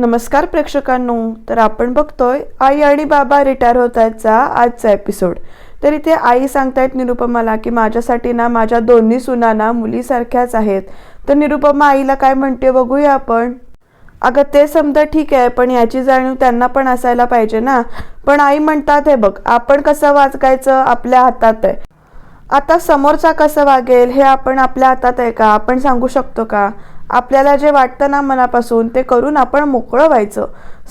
नमस्कार प्रेक्षकांनो तर आपण बघतोय आई आणि बाबा रिटायर होत आहेतचा आजचा एपिसोड. तर इथे आई सांगतायत निरुपमाला की माझ्यासाठी ना माझ्या दोन्ही सुनाना मुलीसारख्याच आहेत. तर निरुपमा आईला काय म्हणते बघूया आपण. अगं ते समजा ठीक आहे पण याची जाणीव त्यांना पण असायला पाहिजे ना. पण आई म्हणतात हे बघ आपण कसं वाचकायचं? आपल्या हातात आहे. आता समोरचा कसं वागेल हे आपण आपल्या हातात आहे का? आपण सांगू शकतो का? आपल्याला जे वाटतं ना मनापासून ते करून आपण मोकळं व्हायचं.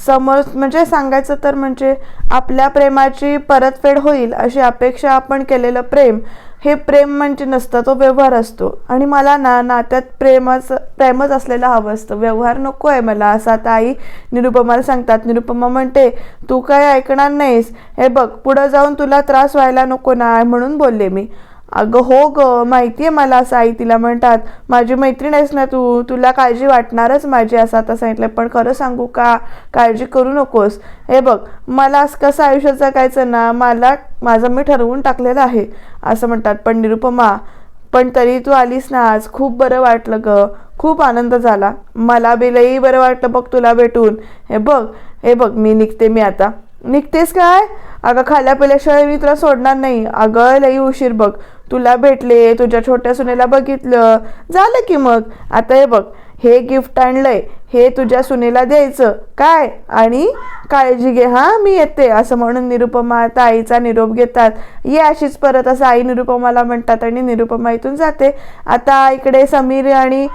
समोर म्हणजे सांगायचं तर म्हणजे आपल्या प्रेमाची परतफेड होईल अशी अपेक्षा आपण केलेलं प्रेम हे प्रेम म्हणजे नसतं तो व्यवहार असतो. आणि मला ना नात्यात प्रेमच प्रेमच असलेलं हवं असतं. व्यवहार नको आहे मला असं. आता आई निरुपमाला सांगतात निरुपमा म्हणते तू काय ऐकणार नाहीस? हे बघ पुढं जाऊन तुला त्रास व्हायला नको ना म्हणून बोलले मी. अगं हो ग माहिती आहे मला असं आई तिला म्हणतात माझी मैत्रीण आहेस ना तू तुला काळजी वाटणारच माझी असं आता सांगितलं पण खरं सांगू का? काळजी करू नकोस. हे बघ मला असं कसं आयुष्यात जगायचं ना मला माझं मी ठरवून टाकलेलं आहे असं म्हणतात. पण निरुपमा पण तरी तू आलीस ना आज खूप बरं वाटलं ग. खूप आनंद झाला. मला बिलही बरं वाटलं बघ तुला भेटून. हे बघ हे बघ मी निघते मी आता. निघतेस काय? अगं खाल्या पिल्याशिवाय मी तुला सोडणार नाही. अगं लई उशीर बघ. तुला भेटले तुझ्या छोट्या सुनेला बघितलं. झालं की मग? आता हे बघ. हे गिफ्ट आणलंय. हे तुझ्या सुनेला द्यायचं. काय? आणि काळजी घे हां? मी येते. असं म्हणून निरुपमा आता आईचा निरोप घेतात. ये अशीच परत असं आई निरुपमाला म्हणतात आणि निरुपमा इथून जाते. आता इकडे समीर आणि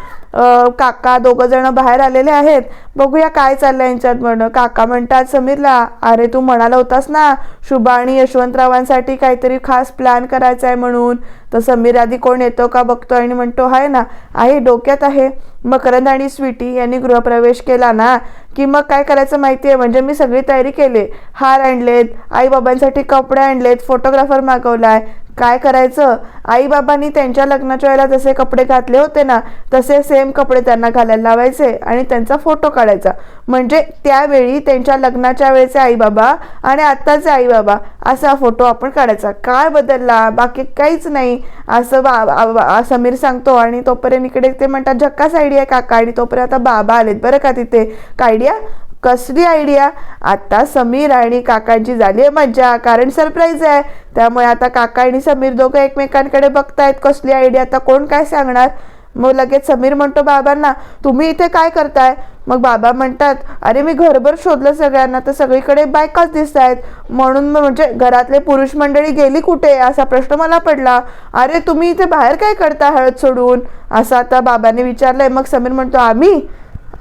काका दोघं जण बाहेर आलेले आहेत. बघूया काय चाललंय यांच्यात म्हणणं काका म्हणतात समीरला अरे तू म्हणाला होतास ना शुभा आणि यशवंतरावांसाठी काहीतरी खास प्लॅन करायचा आहे म्हणून. तर समीर आधी कोण येतो का बघतो आणि म्हणतो आहे ना आहे डोक्यात आहे. मकरंद आणि स्वीटी यांनी गृहप्रवेश केला ना? की मग काय करायचं माहिती आहे? म्हणजे मी सगळी तयारी केली. हार आणलेत आईबाबांसाठी कपडे आणलेत फोटोग्राफर मागवलाय. काय करायचं? आईबाबांनी त्यांच्या लग्नाच्या वेळेला जसे कपडे घातले होते ना तसे सेम कपडे त्यांना घालायला लावायचे आणि त्यांचा फोटो काढायचा. म्हणजे त्यावेळी त्यांच्या लग्नाच्या वेळेचे आईबाबा आणि आत्ताचे आईबाबा असा फोटो आपण काढायचा. काय बदलला? बाकी काहीच नाही. असं बा समीर सांगतो आणि तोपर्यंत इकडे ते म्हणतात झक्काच आयडिया काका. आणि तोपर्यंत आता बाबा आलेत बरं का तिथे? काय आयडिया कसली आयडिया आता समीर आणि काकांची झाली आहे मज्जा कारण सरप्राईज आहे. त्यामुळे आता काका आणि समीर दोघं एकमेकांकडे बघतायत कसली आयडिया आता कोण काय सांगणार? मग लगेच समीर म्हणतो बाबांना तुम्ही इथे काय करताय? मग बाबा म्हणतात अरे मी घरभर शोधलं सगळ्यांना तर सगळीकडे बायकाच दिसत आहेत म्हणून मग म्हणजे घरातले पुरुष मंडळी गेली कुठे? असा प्रश्न मला पडला. अरे तुम्ही इथे बाहेर काय करता हळद सोडून? असं आता बाबांनी विचारलंय. मग समीर म्हणतो आम्ही?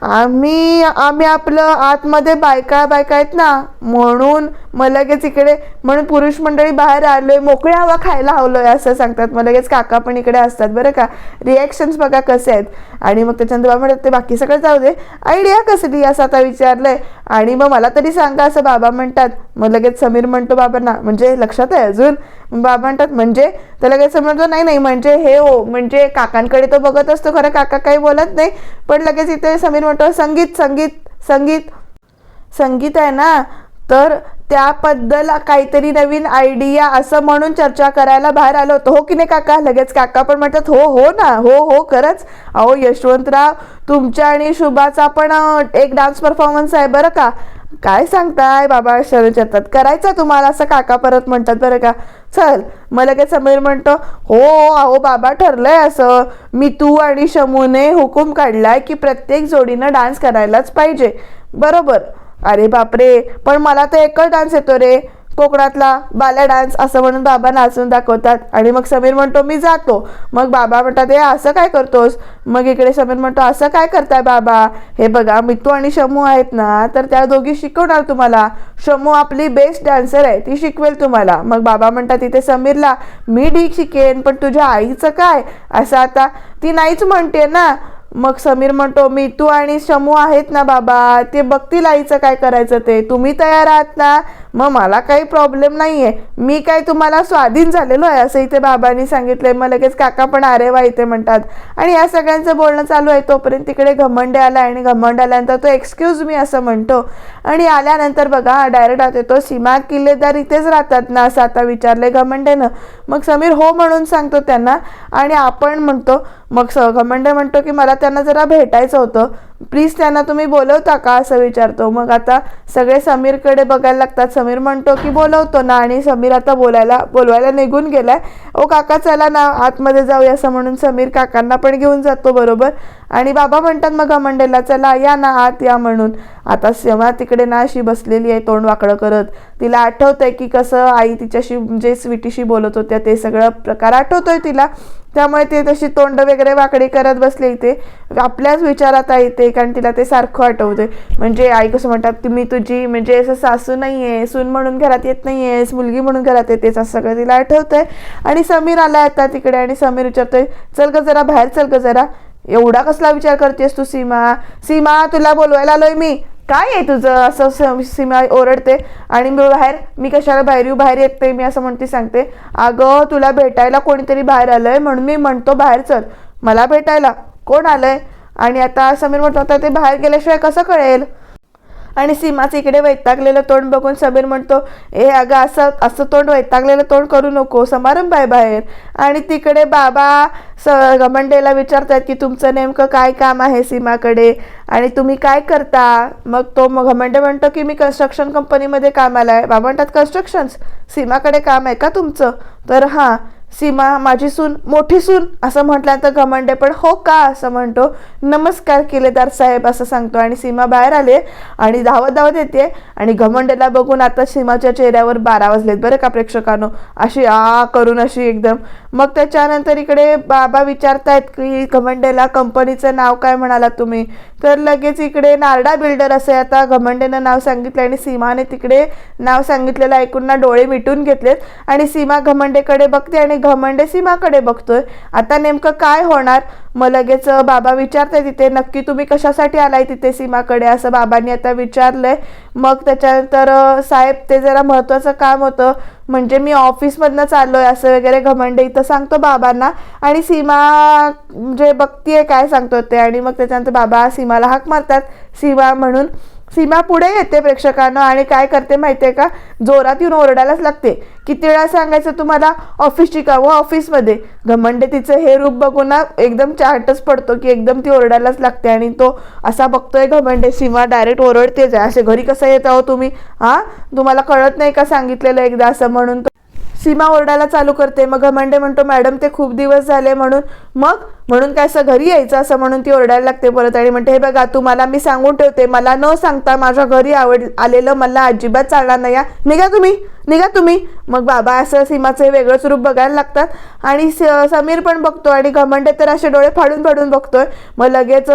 आम्ही आम्ही आपलं आतमध्ये बायका बायका आहेत ना म्हणून मग लगेच इकडे म्हणून पुरुष मंडळी बाहेर आलोय मोकळी हवा खायला हवलोय असं सांगतात. मग लगेच काका पण इकडे असतात. बरं का? रिॲक्शन्स बघा कसे आहेत. आणि मग त्याच्यानंतर बाबा म्हणतात ते बाकी सगळं जाऊ दे. आयडिया कसली असं आता विचारलंय. आणि मग मला तरी सांगा असं बाबा म्हणतात. मग लगेच समीर म्हणतो बाबांना म्हणजे लक्षात आहे अजून? बाबा म्हणतात म्हणजे? तर लगेच समीर म्हणतो नाही नाही म्हणजे हे हो म्हणजे काकांकडे तो बघत असतो खरं काका काही बोलत नाही. पण लगेच इथे समीर म्हणतो संगीत संगीत संगीत संगीत आहे ना? तर त्याबद्दल काहीतरी नवीन आयडिया असं म्हणून चर्चा करायला बाहेर आलो होतो. हो की नाही काका? लगेच काका पण म्हणतात हो हो ना हो हो खरंच. अहो यशवंतराव तुमच्या आणि शुभाचा पण एक डान्स परफॉर्मन्स आहे बरं का? काय सांगताय बाबा विचारतात करायचं तुम्हाला असं काका परत म्हणतात बरं का? चल मग लगेच समीर म्हणतो हो अहो बाबा ठरलंय असं. मी तू आणि शमूने हुकूम काढलाय की प्रत्येक जोडीनं डान्स करायलाच पाहिजे. बरोबर. अरे बापरे पण मला तर एकच डान्स येतो रे. कोकणातला बाल्या डान्स असं म्हणून बाबा नाचून दाखवतात. आणि मग समीर म्हणतो मी जातो. मग बाबा म्हणतात हे असं काय करतोस? मग इकडे समीर म्हणतो असं काय करताय बाबा? हे बघा मितू आणि शमू आहेत ना तर त्या दोघी शिकवणार तुम्हाला. शमू आपली बेस्ट डान्सर आहे ती शिकवेल तुम्हाला. मग बाबा म्हणतात तिथे समीरला मी ठीक शिकेन पण तुझ्या आईचं काय? असं आता ती नाहीच म्हणते ना. मग समीर म्हणतो मी तू आणि शमू आहेत ना बाबा ते बघतील आईचं काय करायचं ते. तुम्ही तयार आहात ना? मग मला काही प्रॉब्लेम नाही आहे मी काय तुम्हाला स्वाधीन झालेलो आहे? असं इथे बाबांनी सांगितलंय. मग लगेच काका पण अरे वा इथे म्हणतात. आणि या सगळ्यांचं बोलणं चालू आहे. तोपर्यंत तिकडे घमंडे आला आणि घमंड आल्यानंतर तो एक्सक्यूज मी असं म्हणतो. आणि आल्यानंतर बघा डायरेक्ट आता येतो. सीमा किल्लेदार इथेच राहतात ना? असं आता विचारलंय घमंडेनं. मग समीर हो म्हणून सांगतो त्यांना. आणि आपण म्हणतो मग स घमंड म्हणतो की मला त्यांना जरा भेटायचं होतं. प्लीज त्यांना तुम्ही बोलवता का असं विचारतो. मग आता सगळे समीरकडे बघायला लागतात. समीर म्हणतो की बोलवतो ना आणि समीर आता बोलायला बोलवायला निघून गेलाय. ओ काका चला ना आतमध्ये जाऊया असं म्हणून समीर काकांना पण घेऊन जातो बरोबर. आणि बाबा म्हणतात मग घमंडेला चला या ना आत या म्हणून. आता सेवा तिकडे ना अशी बसलेली आहे तोंड वाकडं करत. तिला आठवतंय की कसं आई तिच्याशी म्हणजे स्वीटीशी बोलत होत्या ते सगळं प्रकार आठवतोय तिला. त्यामुळे ते तशी तोंड वगैरे वाकडी करत बसले इथे. आपल्याच विचारात आहे ते कारण तिला ते सारखं आठवते म्हणजे आई कसं म्हणतात तुम्ही तुझी म्हणजे असं सासू नाही आहे सून म्हणून घरात येत नाही आहेस मुलगी म्हणून घरात येतेच असं सगळं तिला आठवतंय. आणि समीर आला आता तिकडे आणि समीर विचारतोय चल ग जरा बाहेर चल ग जरा. एवढा कसला विचार करतेस तू सीमा? सीमा तुला बोलवायला आलोय मी. काय आहे तुझं? असं सीमा ओरडते आणि मी बाहेर मी कशाला बाहेर येऊ? बाहेर येते मी असं म्हणते सांगते. अगं तुला भेटायला कोणीतरी बाहेर आलंय म्हणून मी म्हणतो बाहेर चल. मला भेटायला. कोण आलंय? आणि आता समीर म्हणतो आता ते बाहेर गेल्याशिवाय कसं कळेल? आणि सीमाचं इकडे वैतागलेलं तोंड बघून समीर म्हणतो ए अगं असं असं तोंड वैतागलेलं तोंड करू नको समारंभ आहे बाहेर. आणि तिकडे बाबा स गमंडेला विचारतात की तुमचं नेमकं काय काम आहे सीमाकडे? आणि तुम्ही काय करता? मग तो मग घमंडे म्हणतो की मी कन्स्ट्रक्शन कंपनीमध्ये कामाला आहे. बाबा म्हणतात कन्स्ट्रक्शन्स सीमाकडे काम आहे का तुमचं? तर हां सीमा माझी सून मोठी सून असं म्हटल्यानंतर घमंडे पण हो का? असं म्हणतो. नमस्कार किलेदार साहेब असं सांगतो. आणि सीमा बाहेर आले आणि धावत धावत येते. आणि घमंडेला बघून आता सीमाच्या चेहऱ्यावर बारा वाजलेत. बरं का प्रेक्षकांनो? अशी आ करून अशी एकदम. मग त्याच्यानंतर इकडे बाबा विचारतायत की घमंडेला कंपनीचं नाव काय म्हणालात तुम्ही? तर लगेच इकडे नारडा बिल्डर असे आता घमंडेनं नाव सांगितलं आणि सीमाने तिकडे नाव सांगितलेलं ऐकून ना डोळे मिटून घेतलेत. आणि सीमा घमंडेकडे बघते आणि घमंडे सीमाकडे बघतोय. आता नेमकं काय होणार? मग लगेच बाबा विचारते तिथे नक्की तुम्ही कशासाठी आलाय तिथे सीमाकडे? असं बाबांनी आता विचारलंय. मग त्याच्यानंतर साहेब ते जरा महत्त्वाचं काम होतं. म्हणजे मी ऑफिसमधनं चाललोय असं वगैरे घमंडे इथं सांगतो बाबांना. आणि सीमा म्हणजे बघतीये काय सांगतो ते. आणि मग त्याच्यानंतर बाबा सीमाला हाक मारतात. सीमा म्हणून सीमा पुढे येते प्रेक्षकांना. आणि काय करते माहितीये का? जोरात येऊन ओरडायलाच लागते. किती वेळा सांगायचं तुम्हाला? ऑफिसची का व ऑफिसमध्ये. घमंडे तिचं हे रूप बघून ना एकदम चार्टच पडतो की एकदम ती ओरडायलाच लागते. आणि तो असा बघतोय घमंडे सीमा डायरेक्ट ओरडतेच आहे. असे घरी कसं येत आहो तुम्ही? हा? तुम्हाला कळत नाही का सांगितलेलं एकदा असं म्हणून? सीमा ओरडायला चालू करते. मग घमंडे म्हणतो मॅडम ते खूप दिवस झाले म्हणून. मग म्हणून काय असं घरी यायचं असं म्हणून ती ओरडायला लागते परत आणि म्हणते हे बघा तुम्हाला मी सांगून ठेवते. मला न सांगता माझ्या घरी आवड आलेलं मला अजिबात चालणार नाही हा. निघा तुम्ही. निघा तुम्ही. मग बाबा असं सीमाचं हे वेगळंच रूप बघायला लागतात. आणि स- समीर पण बघतो आणि घमंडे तर असे डोळे फाडून फाडून बघतोय. मग लगेच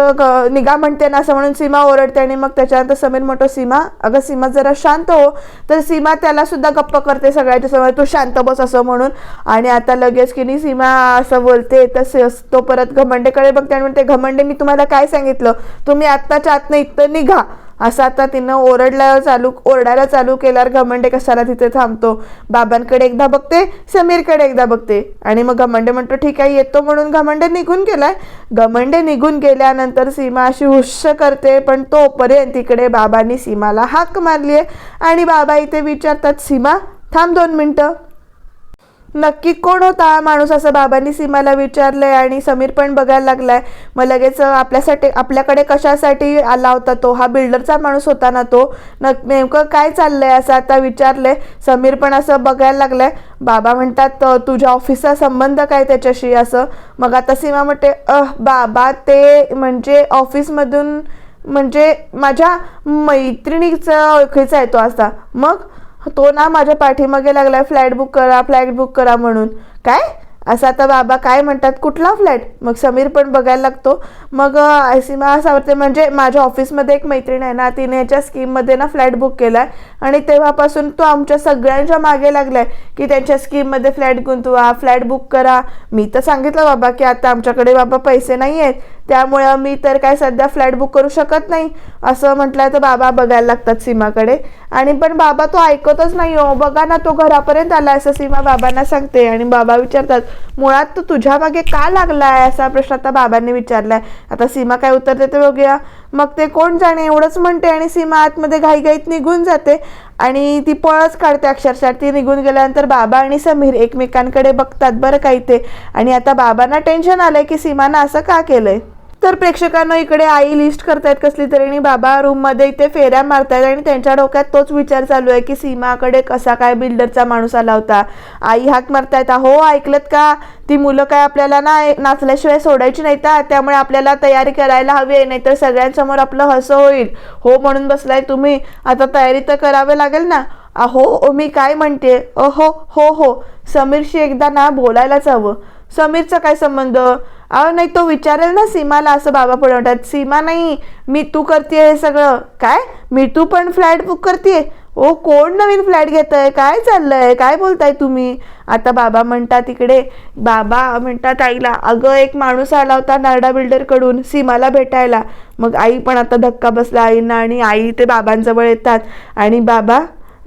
निघा म्हणते ना असं म्हणून सीमा ओरडते आणि मग त्याच्यानंतर समीर म्हणतो सीमा अगं सीमा जरा शांत हो. तर सीमा त्याला सुद्धा गप्प करते सगळ्याच्या समोर तू शांत बस असं म्हणून. आणि आता लगेच की नाही सीमा असं बोलते तर तो परत घमंडेकडे बघते आणि म्हणते घमंडे मी तुम्हाला काय सांगितलं? तुम्ही आत्ताच्या आतनं इथं निघा. असं आता तिनं ओरडला चालू ओरडायला चालू केल्यावर घमंडे कशाला तिथे थांबतो? बाबांकडे एकदा बघते समीरकडे एकदा बघते. आणि मग घमंडे म्हणतो ठीक आहे येतो म्हणून घमंडे निघून गेलाय. घमंडे निघून गेल्यानंतर सीमा अशी हुश्श करते पण तोपर्यंत तिकडे बाबांनी सीमाला हाक मारली आहे आणि बाबा इथे विचारतात सीमा थांब दोन मिनटं. नक्की कोण होता हा माणूस असं बाबांनी सीमाला विचारलंय आणि समीर पण बघायला लागलाय. मग लगेच आपल्यासाठी आपल्याकडे कशासाठी आला होता तो? हा बिल्डरचा माणूस होता ना तो? न नेमकं काय चाललंय असं आता विचारलंय. समीर पण असं बघायला लागलाय. बाबा म्हणतात तुझ्या ऑफिसचा संबंध काय त्याच्याशी असं? मग आता सीमा म्हणते अह बाबा ते म्हणजे ऑफिसमधून म्हणजे माझ्या मैत्रिणीचा ओळखीचा आहे तो असा. मग तो ना माझ्या पाठीमागे लागलाय फ्लॅट बुक करा फ्लॅट बुक करा म्हणून. काय? असं आता बाबा काय म्हणतात? कुठला फ्लॅट मग समीर पण बघायला लागतो. मग सीमा सीमा वाटते म्हणजे माझ्या ऑफिसमध्ये एक मैत्रीण आहे ना तिने याच्या स्कीममध्ये ना फ्लॅट बुक केला आहे आणि तेव्हापासून तो आमच्या सगळ्यांच्या मागे लागलाय की त्यांच्या स्कीममध्ये फ्लॅट गुंतवा फ्लॅट बुक करा. मी तर सांगितलं बाबा की आता आमच्याकडे बाबा पैसे नाही आहेत त्यामुळे मी तर काय सध्या फ्लॅट बुक करू शकत नाही. असं म्हटलं तर बाबा बघायला लागतात सीमाकडे. आणि पण बाबा तो ऐकतच नाही हो. बघा ना तो घरापर्यंत आला असं सीमा बाबांना सांगते. आणि बाबा विचारतात मुळात तो तुझ्या मागे का आहे असा प्रश्न आता बाबांनी विचारलाय. आता सीमा काय उत्तर देते बघूया. मग ते कोण जाणे? एवढंच म्हणते आणि सीमा आतमध्ये घाईघाईत निघून जाते. आणि ती पळच काढते अक्षरशः. ती निघून गेल्यानंतर बाबा आणि समीर एकमेकांकडे बघतात बरं काही ते आणि आता बाबांना टेन्शन आलंय की सीमानं असं का केलंय? तर प्रेक्षकांना इकडे आई लिस्ट करतायत कसली तरी आणि बाबा रूममध्ये इथे फेऱ्या मारतायत आणि त्यांच्या डोक्यात तोच विचार चालू आहे की सीमाकडे कसा काय बिल्डरचा माणूस आला होता. आई हाक मारतायत हो ऐकलत का? ती मुलं काय आपल्याला ना नाचल्याशिवाय सोडायची नाही तर त्यामुळे आपल्याला तयारी करायला हवी आहे नाहीतर सगळ्यांसमोर आपलं हसं होईल. हो म्हणून बसलाय तुम्ही. आता तयारी तर करावं लागेल ना? अहो मी काय म्हणते? अहो हो हो. समीरशी एकदा ना बोलायलाच हवं. समीरचा काय संबंध? अहो नाही तो विचारेल ना सीमाला असं बाबा पुढे म्हणतात सीमा नाही मी तू करते हे सगळं. काय? मी तू पण फ्लॅट बुक करते ओ कोण नवीन फ्लॅट घेत आहे काय चाललंय? काय बोलताय तुम्ही? आता बाबा म्हणतात इकडे बाबा म्हणतात आईला अगं एक माणूस आला होता नारडा बिल्डरकडून सीमाला भेटायला. मग आई पण आता धक्का बसला आईंना आणि आई ते बाबांजवळ येतात. आणि बाबा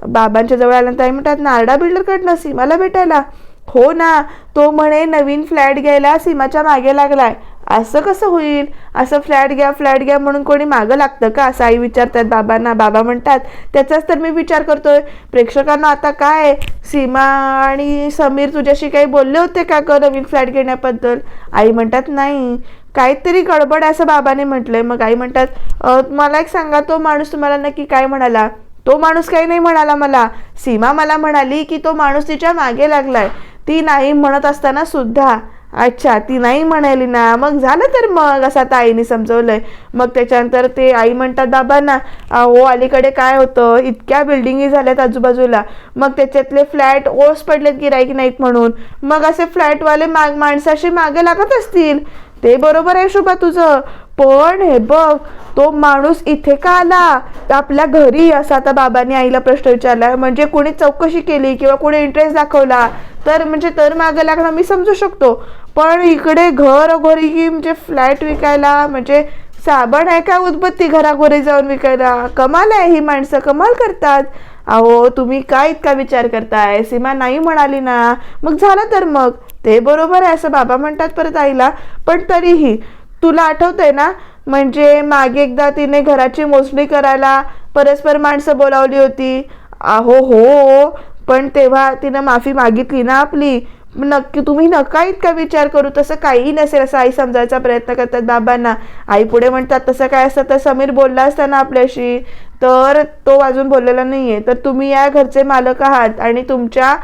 बाबांच्या जवळ आल्यानंतर आई म्हणतात नारडा बिल्डरकडनं सीमाला भेटायला. हो ना तो म्हणे नवीन फ्लॅट घ्यायला सीमाच्या मागे लागलाय. असं कसं होईल? असं फ्लॅट घ्या फ्लॅट घ्या म्हणून कोणी मागं लागतं का? असं आई विचारतात बाबांना. बाबा म्हणतात त्याचाच तर मी विचार करतोय. प्रेक्षकांना आता काय? सीमा आणि समीर तुझ्याशी काही बोलले होते का ग नवीन फ्लॅट घेण्याबद्दल? आई म्हणतात नाही. काहीतरी गडबड असं बाबाने म्हटलंय. मग आई म्हणतात मला एक सांगा तो माणूस तुम्हाला नक्की काय म्हणाला? तो माणूस काही नाही म्हणाला मला. सीमा मला म्हणाली की तो माणूस तिच्यामागे लागलाय. ती नाही म्हणत असताना सुद्धा. अच्छा ती नाही म्हणाली ना. मग झालं तर मग असं आता आईने समजवलंय. मग त्याच्यानंतर ते आई म्हणतात बाबांना हो अलीकडे काय होतं? इतक्या बिल्डिंगी झाल्यात आजूबाजूला. मग त्याच्यातले फ्लॅट ओस पडलेत गिराईक नाहीत म्हणून. मग असे फ्लॅटवाले माग माणसाशी मागे लागत असतील? ते बरोबर आहे शुभा तुझं. पण हे बघ तो माणूस इथे का आला? आपल्या घरी असा आता बाबांनी आईला प्रश्न विचारला म्हणजे कोणी चौकशी केली किंवा कोणी इंटरेस्ट दाखवला? तर म्हणजे तर मागे लागणं मी समजू शकतो. पण इकडे घर घरी की म्हणजे फ्लॅट विकायला म्हणजे साबण आहे का उदबत्ती घराघरी जाऊन विकायला? कमाल आहे ही माणसं कमाल करतात. अहो तुम्ही काय इतका विचार करताय? सीमा नाही म्हणाली ना. मग झालं तर मग? ते बरोबर आहे असं बाबा म्हणतात परत आईला. पण तरीही तुला आठवतंय ना? म्हणजे मागे एकदा तिने घराची मोजणी करायला परस्पर माणसं बोलावली होती. अहो हो, हो पण तेव्हा तिनं माफी मागितली ना आपली. नक्की तुम्ही नका इतका विचार करू. तसं काही नसेल असं आई समजायचा प्रयत्न करतात बाबांना. आई पुढे म्हणतात तसं काय असतं तर समीर बोलला असता ना आपल्याशी? तर तो अजून बोललेला नाही आहे तर तुम्ही या घरचे मालक आहात आणि तुमच्या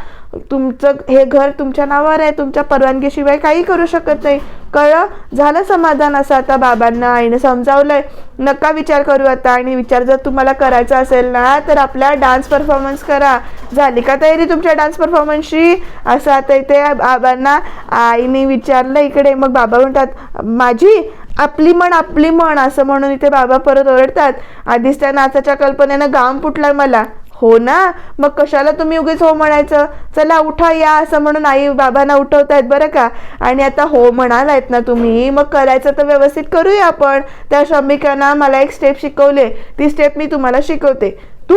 तुमचं हे घर तुमच्या नावावर आहे. तुमच्या परवानगीशिवाय काही करू शकत नाही. कळलं? झालं समाधान असं आता बाबांना. आईने समजावलंय. नका विचार करू आता. आणि विचार जर तुम्हाला करायचा असेल ना तर आपला डान्स परफॉर्मन्स करा. झाली का तयारी तुमच्या डान्स परफॉर्मन्सची असं आता इथे बाबांना आईने विचारलं इकडे. मग बाबा म्हणतात माझी आपली म्हण आपली म्हण असं म्हणून इथे बाबा परत ओरडतात. आधीच त्या नाचाच्या कल्पनेनं गाम फुटला मला. हो ना? मग कशाला तुम्ही उगीच हो म्हणायचं? चला उठा या असं म्हणून आई बाबांना उठवतायत बरं का? आणि आता हो म्हणालायत ना तुम्ही मग करायचं तर व्यवस्थित करूया आपण. त्या श्रमिकांना मला एक स्टेप शिकवले. ती स्टेप मी तुम्हाला शिकवते. तू?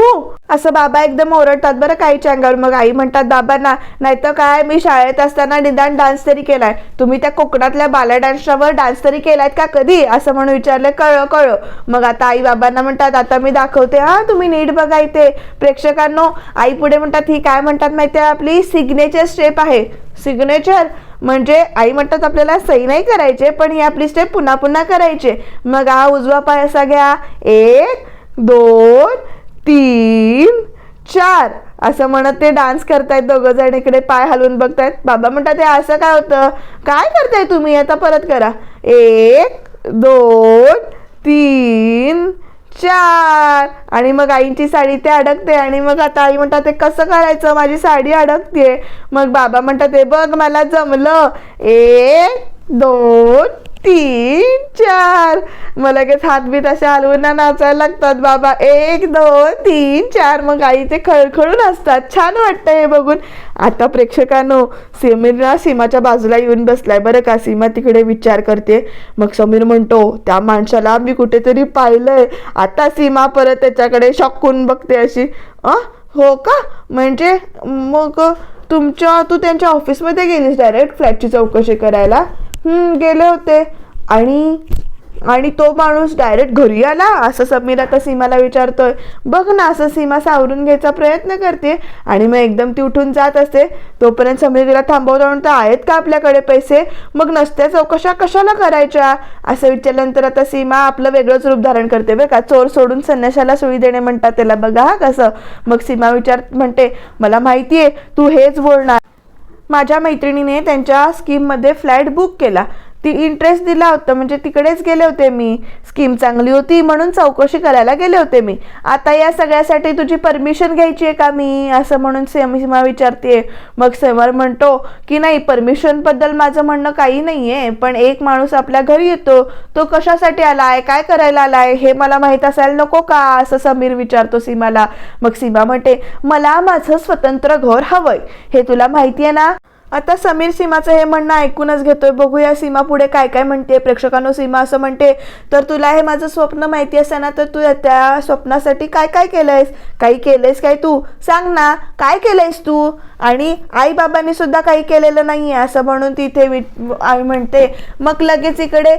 असं बाबा एकदम ओरडतात बरं काहीच्या अंगावर मग. आई म्हणतात बाबांना नाहीतर काय? मी शाळेत असताना निदान डान्स तरी केलाय. तुम्ही त्या कोकणातल्या बाला डान्सवर डान्स तरी केलायत का कधी? असं म्हणून विचारलं कळ कळ मग आता आई बाबांना म्हणतात आता मी दाखवते. हा तुम्ही नीट बघा इथे. प्रेक्षकांनो आई पुढे म्हणतात ही काय म्हणतात माहिती आहे? आपली सिग्नेचर स्टेप आहे. सिग्नेचर म्हणजे आई म्हणतात आपल्याला सही नाही करायचे पण ही आपली स्टेप पुन्हा पुन्हा करायचे. मग हा उजवा पाय असा घ्या. एक दोन तीन चार. असं म्हणत ते डान्स करतायत दोघं जण इकडे पाय हलवून बघतायत. बाबा म्हणतात ते असं काय होतं? काय करताय तुम्ही? आता परत करा. एक दोन तीन चार. आणि मग आईची साडी ते अडकते. आणि मग आता आई म्हणतात ते कसं करायचं? माझी साडी अडकते. मग बाबा म्हणतात ते बघ मला जमलं. एक दोन तीन चार मग लगेच हातबीत असे हलवून नाचायला लागतात बाबा. एक दोन तीन चार मग आई ते खळखळून असतात छान वाटतं हे बघून. आता प्रेक्षकांनो समीरला सीमाच्या बाजूला येऊन बसलाय बरं का? सीमा तिकडे विचार करते. मग समीर म्हणतो त्या माणसाला मी कुठेतरी पाहिलंय. आता सीमा परत त्याच्याकडे शॉकून बघते अशी. अ? हो का? म्हणजे मग तुमच्या तू त्यांच्या ऑफिसमध्ये गेलीस डायरेक्ट फ्लॅटची चौकशी करायला? गेले होते. आणि आणि तो माणूस डायरेक्ट घरी आला. असं समीर आता सीमाला विचारतोय. बघ ना असं सीमा सावरून घ्यायचा प्रयत्न करते. आणि मग एकदम ती उठून जात असते. तोपर्यंत समीर तिला थांबवतो म्हणतो आहेत का आपल्याकडे पैसे? मग नसत्या चौकशा कशाला करायच्या? असं विचारल्यानंतर आता सीमा आपलं वेगळंच रूप धारण करते बरं का. चोर सोडून संन्याशाला सुळी देणे म्हणतात त्याला. बघा हा कसं. मग सीमा विचार म्हणते मला माहितीये तू हेच बोलणार. माझ्या मैत्रिणीने त्यांच्या स्कीममध्ये फ्लॅट बुक केला. ती इंटरेस्ट दिला होता. म्हणजे तिकडेच गेले होते मी. स्कीम चांगली होती म्हणून चौकशी करायला गेले होते मी. आता या सगळ्यासाठी तुझी परमिशन घ्यायची आहे का मी? असं म्हणून सेम सीमा विचारते मग सेमर म्हणतो की नाही परमिशनबद्दल माझं म्हणणं काही नाही आहे पण एक माणूस आपल्या घरी येतो. तो कशासाठी आला आहे काय करायला आला आहे हे मला माहीत असायला नको का? असं समीर विचारतो सीमाला मग सीमा म्हणते मला माझं स्वतंत्र घर हवंय. हे तुला माहिती आहे ना? आता समीर सीमाचं हे म्हणणं ऐकूनच घेतोय. बघूया सीमा पुढे काय काय म्हणते प्रेक्षकांनो सीमा असं म्हणते तर तुला हे माझं स्वप्न माहिती असताना ना तर तू त्या स्वप्नासाठी काय काय केलंयस? काही केलंयस काय तू? सांग ना काय केलंयस तू? आणि आईबाबांनी सुद्धा काही केलेलं नाही आहे असं म्हणून तिथे वि- आई म्हणते मग लगेच इकडे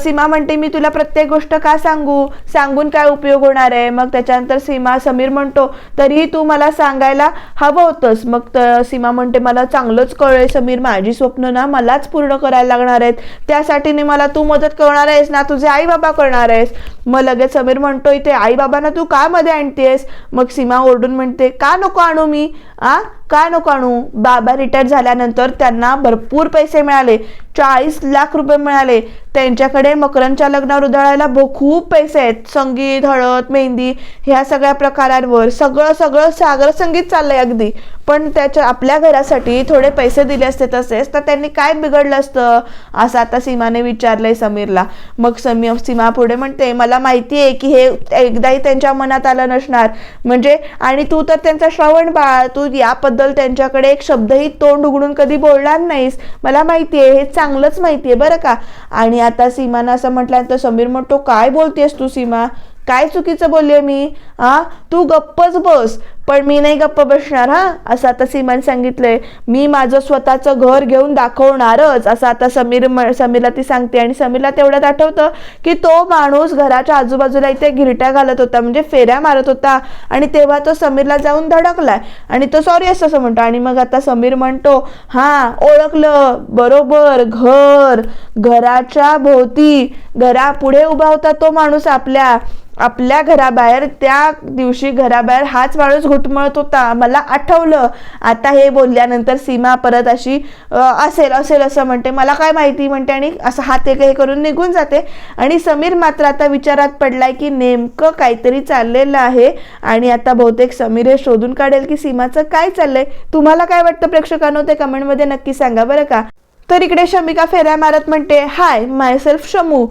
सीमा म्हणते मी तुला प्रत्येक गोष्ट का सांगू? सांगून काय उपयोग होणार आहे? मग त्याच्यानंतर सीमा समीर म्हणतो तरीही तू मला सांगायला हवं होतंस. मग तर सीमा म्हणते मला चांगलंच कळेल समीर माझी स्वप्न ना मलाच पूर्ण करायला लागणार आहेत. त्यासाठी मला तू मदत करणार आहेस ना तुझे आई बाबा करणार आहेस. मग लगेच समीर म्हणतो इथे आई बाबांना तू का मध्ये आणतेस? मग सीमा ओरडून म्हणते का नको आणू मी? आ? का नको आणू? बाबा रिटायर झाल्यानंतर त्यांना भरपूर पैसे मिळाले. चाळीस लाख रुपये मिळाले. त्यांच्याकडे मकरांच्या लग्नावर उधळायला खूप पैसे आहेत. संगीत हळद मेहंदी ह्या सगळ्या प्रकारांवर सगळं सगळं सागर संगीत चाललंय अगदी. पण त्याच्या आपल्या घरासाठी थोडे पैसे दिले असते तसेच तर त्यांनी काय बिघडलं असतं? असं आता सीमाने विचारलंय समीरला. मग समी सीमा पुढे म्हणते मला माहिती आहे की हे एकदाही त्यांच्या मनात आलं नसणार. म्हणजे आणि तू तर त्यांचा श्रवण बाळ. तू याबद्दल त्यांच्याकडे एक शब्दही तोंड उघडून कधी बोलणार नाहीस. मला माहिती आहे हे चांगलंच माहिती आहे बरं का. आणि आता सीमानं असं म्हटल्यानंतर समीर म्हणतो काय बोलतेस तू सीमा? काय चुकीचं बोलले मी? आ? तू गप्पच बस. पण मी नाही गप्प बसणार हा? असं आता सीमाने सांगितलंय मी माझं स्वतःचं घर घेऊन दाखवणारच असं आता समीर समीरला ती सांगते आणि समीरला तेवढ्यात आठवतं की तो माणूस घराच्या आजूबाजूला इथे गिरट्या घालत होता म्हणजे फेऱ्या मारत होता आणि तेव्हा तो समीरला जाऊन धडकलाय. आणि तो सॉरी असं असं म्हणतो. आणि मग आता समीर म्हणतो हा ओळखलं बरोबर घर घराच्या भोवती घरापुढे उभा होता तो माणूस आपल्या आपल्या घराबाहेर त्या दिवशी घराबाहेर हाच माणूस घुटमळत होता. मला आठवलं. आता हे बोलल्यानंतर सीमा परत अशी असेल असेल असं म्हणते. मला काय माहिती? म्हणते आणि असं हात एक हे करून निघून जाते. आणि समीर मात्र आता विचारात पडलाय की नेमकं काहीतरी चाललेलं आहे. आणि आता बहुतेक समीर हे शोधून काढेल की सीमाचं काय चाललंय. तुम्हाला काय वाटतं प्रेक्षकांनो? ते कमेंटमध्ये नक्की सांगा बरं का? तर इकडे शमिका फेऱ्या मारत म्हणते hi myself Shamu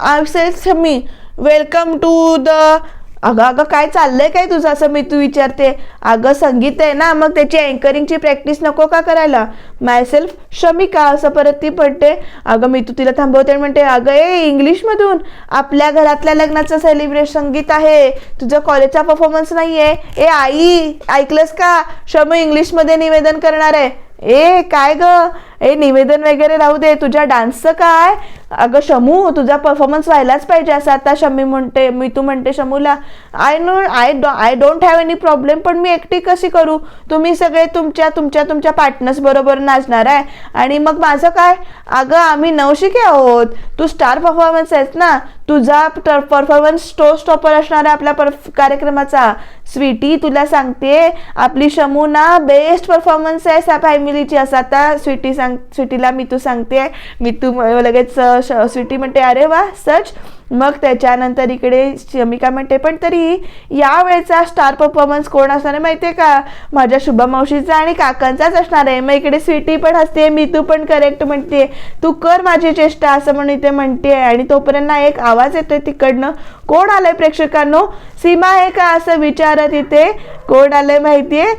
I self Shami. Welcome to the अगं अगं काय चाललंय काय तुझं? असं मी तू विचारते. अगं संगीत आहे ना मग त्याची अँकरिंगची प्रॅक्टिस नको का करायला? माय सेल्फ शमिका असं परत ती पडते अगं मी तू तिला थांबवते आणि म्हणते अगं ए इंग्लिशमधून. आपल्या घरातल्या लग्नाचं सेलिब्रेशन संगीत आहे. तुझं कॉलेजचा परफॉर्मन्स नाही आहे ए आई ऐकलंस का? शमू इंग्लिशमध्ये निवेदन करणार आहे. ए काय ग? ए निवेदन वगैरे राहू दे तुझ्या डान्सचं काय? अगं शमू तुझा परफॉर्मन्स व्हायलाच पाहिजे असं आता शमी म्हणते मी तू म्हणते शमूला. I know I do I don't have any problem पण मी एकटी कशी करू? तुम्ही सगळे तुमच्या तुमच्या तुमच्या पार्टनर्स बरोबर नाचणार आहे. आणि मग माझं काय? अगं आम्ही नवशिके आहोत. तू स्टार परफॉर्मन्स आहेस ना? तुझा परफॉर्मन्स स्टो स्टॉपर असणार आहे आपल्या परफ कार्यक्रमाचा. स्वीटी तुला सांगते आपली शमू ना बेस्ट परफॉर्मन्स आहे त्या फॅमिलीची असा आता स्वीटी सांग स्वीटीला मी तू सांगते. मी तू लगेच स्वीटी म्हणते अरे वा सच. मग त्याच्यानंतर इकडे शमिका म्हणते पण तरी यावेळेचा स्टार परफॉर्मन्स कोण असणार आहे माहितीये का? माझ्या शुभा मावशीचा आणि काकांचाच असणार आहे. मग इकडे स्वीटी पण हसते मी तू पण करेक्ट म्हणते. तू कर माझी चेष्टा असं म्हणून इथे म्हणते. आणि तोपर्यंत एक आवाज येतोय तिकडनं. कोण आलंय प्रेक्षकांनो? सीमा आहे का? असं विचारत इथे. कोण आलंय माहितीये?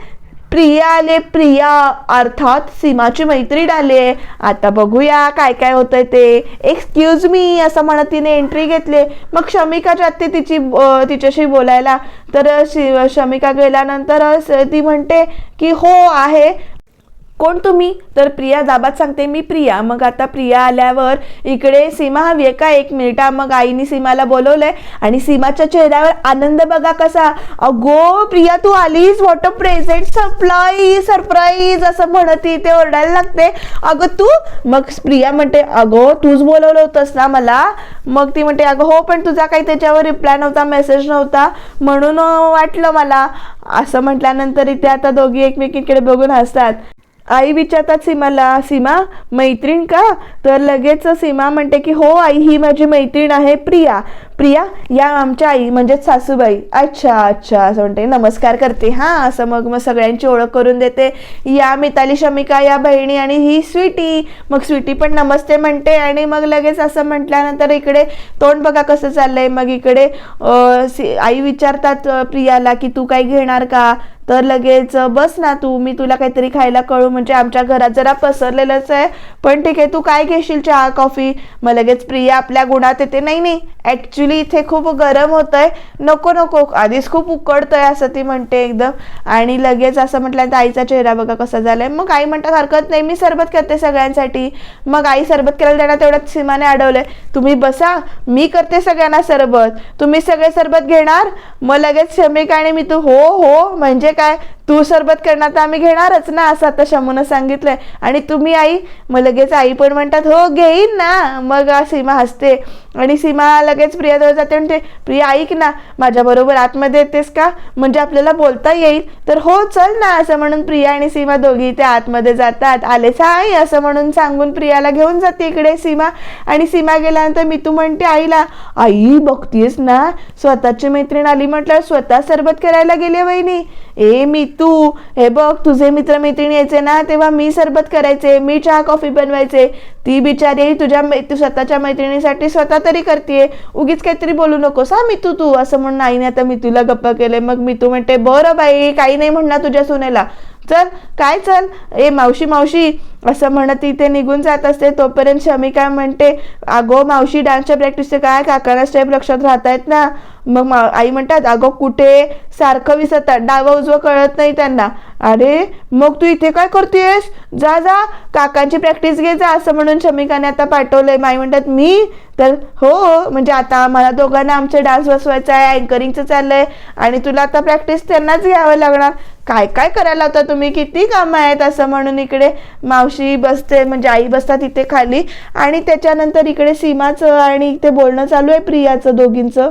प्रिया आले प्रिया अर्थात सीमाची मैत्रीण आले आता बघूया काय काय होतंय ते. एक्सक्यूज मी असं म्हणत तिने एंट्री घेतली. मग शमिका जाते तिची तिच्याशी बोलायला. तर शि- शमिका गेल्यानंतर ती म्हणते की हो आहे. कोण तुम्ही? तर प्रिया दाबात सांगते मी प्रिया. मग आता प्रिया आल्यावर इकडे सीमा हवी आहे का? एक मिनिटा. मग आईने सीमाला बोलवलंय आणि सीमाच्या चेहऱ्यावर आनंद बघा कसा. अगो प्रिया तू आलीस. What a present surprise surprise असं म्हणत ते ओरडायला लागते. अगं तू? मग प्रिया म्हणते अगो तूच बोलवलं होतंस ना मला? मग ती म्हणते अगं हो पण तुझा काही त्याच्यावर रिप्लाय नव्हता मेसेज नव्हता. म्हणून वाटलं मला. असं म्हटल्यानंतर इथे आता दोघी एकमेकींकडे बघून हसतात. आई विचारतात सीमाला सीमा मैत्रीण का? तर लगेच सीमा म्हणते की हो आई ही माझी मैत्रीण आहे प्रिया. प्रिया या आमच्या आई म्हणजेच सासूबाई. अच्छा अच्छा असं म्हणते. नमस्कार करते. हां असं मग मग सगळ्यांची ओळख करून देते. या मिताली शमिका या बहिणी आणि ही स्वीटी. मग स्वीटी पण नमस्ते म्हणते आणि मग लगेच असं म्हटल्यानंतर इकडे तोंड बघा कसं चाललंय. मग इकडे आई विचारतात प्रियाला की तू काही घेणार का? तर लगेच बस ना तू मी तुला काहीतरी खायला कळू म्हणजे आमच्या घरात जरा पसरलेलंच आहे पण ठीक आहे तू काय घेशील चहा कॉफी? मग लगेच प्रिया आपल्या गुणात येते नाही नाही ॲक्च्युली इथे खूप गरम होत आहे नको नको आधीच खूप उकडतंय असं ती म्हणते एकदम. आणि लगेच असं म्हटलं आईचा चेहरा बघा कसा झालाय. मग आई म्हणतात हरकत नाही मी सरबत करते सगळ्यांसाठी. मग आई सरबत करायला देणार तेवढ्यात सीमाने अडवलंय. तुम्ही बसा मी करते सगळ्यांना सरबत तुम्ही सगळे सरबत घेणार? मग लगेच शमिक आणि मी तू हो हो म्हणजे काय तू सरबत करणार तर आम्ही घेणारच ना असं आता शमूनं सांगितलंय. आणि तुम्ही आई मग लगेच आई पण म्हणतात हो घेईन ना. मग सीमा हसते. आणि सीमा लगेच प्रियाजवळ जाते आणि ते प्रिया ऐक ना माझ्याबरोबर आतमध्ये येतेस का? म्हणजे आपल्याला बोलता येईल. तर हो चल ना असं म्हणून प्रिया आणि सीमा दोघी ते आतमध्ये जातात. आले आई असं म्हणून सांगून प्रियाला घेऊन जाते इकडे सीमा. आणि सीमा गेल्यानंतर मी तू म्हणते आईला आई बघतीयस ना स्वतःची मैत्रीण आली म्हटल्यावर स्वतः सरबत करायला गेले वहिनी. ए मी तू हे बघ तुझे मित्र मैत्रिणी यायचे ना तेव्हा मी सरबत करायचे मी चहा कॉफी बनवायचे. ती बिचारी तुझ्या तू स्वतःच्या मैत्रिणीसाठी स्वतः तरी करते उगीच काहीतरी बोलू नकोस हा मी तू तू असं म्हणून आईने आता मी तुला गप्पा केले मग मी तू म्हणते बरं बाई काही नाही म्हणणार तुझ्या सुनेला चल काय चल? ए मावशी मावशी असं म्हणत इथे निघून जात असते. तोपर्यंत शमी काय म्हणते अगो मावशी डान्सच्या प्रॅक्टिसचे काय काकांना स्टेप लक्षात राहत आहेत ना? मग आई म्हणतात अगो कुठे? सारखं विसरतात. डावं उजवं कळत नाही त्यांना. अरे मग तू इथे काय करतेस जा जा काकांची प्रॅक्टिस घे जा असं म्हणून शमिकाने आता पाठवलंय. माई म्हणतात मी? तर हो, हो म्हणजे आता मला दोघांना आमचे डान्स बसवायचा आहे अँकरिंगचं चाललं आहे आणि तुला आता प्रॅक्टिस त्यांनाच घ्यावं लागणार. काय काय करायला होता तुम्ही? किती कामं आहेत असं म्हणून इकडे मावशी बसते म्हणजे आई बसतात इथे खाली आणि त्याच्यानंतर इकडे सीमाचं आणि इथे बोलणं चालू आहे प्रियाचं दोघींचं.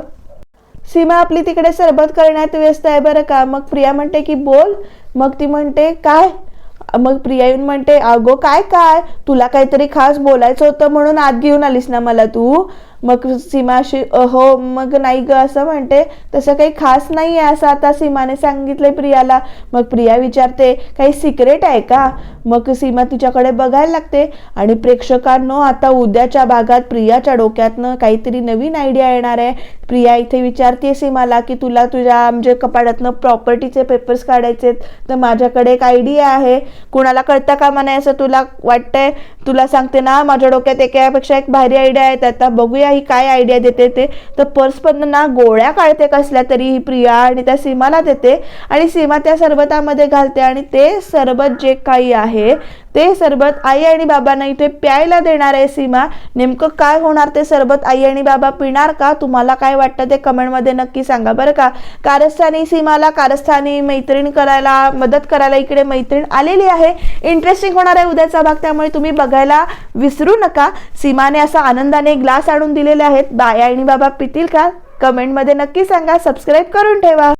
सीमा आपली तिकडे सरबत करण्यात व्यस्त आहे बरं का? मग प्रिया म्हणते की बोल मग ती म्हणते काय? मग प्रिया येऊन म्हणते अगो काय काय? तुला काहीतरी खास बोलायचं होतं म्हणून आत घेऊन आलीस ना मला तू? मग सीमा अशी हो मग नाही ग असं म्हणते. तसं काही खास नाही आहे असं आता सीमाने सांगितलंय प्रियाला. मग प्रिया विचारते काही सिक्रेट आहे का? मग सीमा तिच्याकडे बघायला लागते आणि प्रेक्षकांनो आता उद्याच्या भागात प्रियाच्या डोक्यातनं काहीतरी नवीन आयडिया येणार आहे. प्रिया इथे विचारते सीमाला की तुला तुझ्या म्हणजे कपाडातनं प्रॉपर्टीचे पेपर्स काढायचे तर माझ्याकडे एक आयडिया आहे. कुणाला कळता कामा नाही असं तुला वाटतंय? तुला सांगते ना माझ्या डोक्यात एकापेक्षा एक भारी आयडिया आहे आता बघूया ही काय आयडिया देते ते. तर पर्समधनं ना गोळ्या काढते कसल्या तरी ही प्रिया आणि त्या सीमाला देते. आणि सीमा त्या सरबतामध्ये घालते आणि ते सरबत जे काही आहे ते सरबत आई आणि बाबांना इथे प्यायला देणार आहे सीमा. नेमकं काय होणार ते सरबत आई आणि बाबा पिणार का? तुम्हाला काय वाटतं ते कमेंटमध्ये नक्की सांगा बरं का? कारस्थानी सीमाला कारस्थानी मैत्रीण करायला मदत करायला इकडे मैत्रीण आलेली आहे. इंटरेस्टिंग होणार आहे उद्याचा भाग त्यामुळे तुम्ही बघायला विसरू नका. सीमाने असा आनंदाने ग्लास आणून दिलेले आहेत. बाया आणि बाबा पितील का? कमेंटमध्ये नक्की सांगा. सबस्क्राईब करून ठेवा.